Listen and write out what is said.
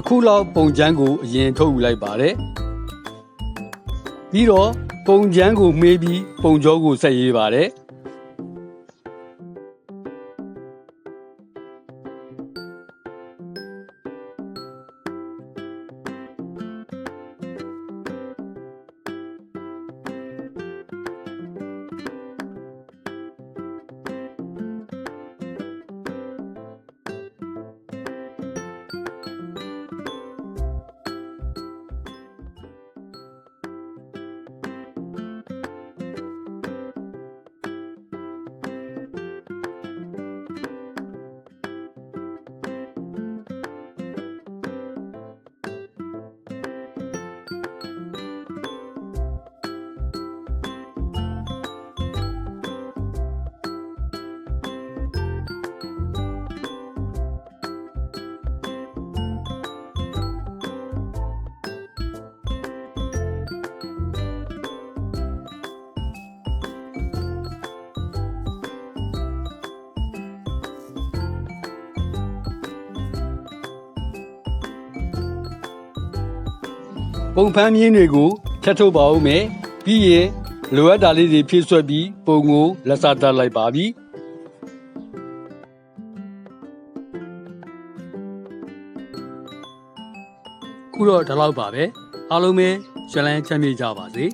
အခုလောက်ပုံချမ်းကိုအရင်ထုတ်ယူလိုက်ပါတယ်ပြီးတော့ပုံချမ်းကိုမှေးပြီးပုံကြောကိုဆက်ရေးပါတယ် ပုံဖမ်းမြင်းတွေကိုဖြတ်ထုတ်ပါဦးမယ်ပြီးရင်လိုအပ်တာလေးတွေဖြည့်ဆွက်ပြီးပုံကိုလက်စားတက်လိုက်ပါပြီခုတော့ဒီလောက်ပါပဲအားလုံးပဲရှလန်းချမ်းမြေ့ကြပါစေ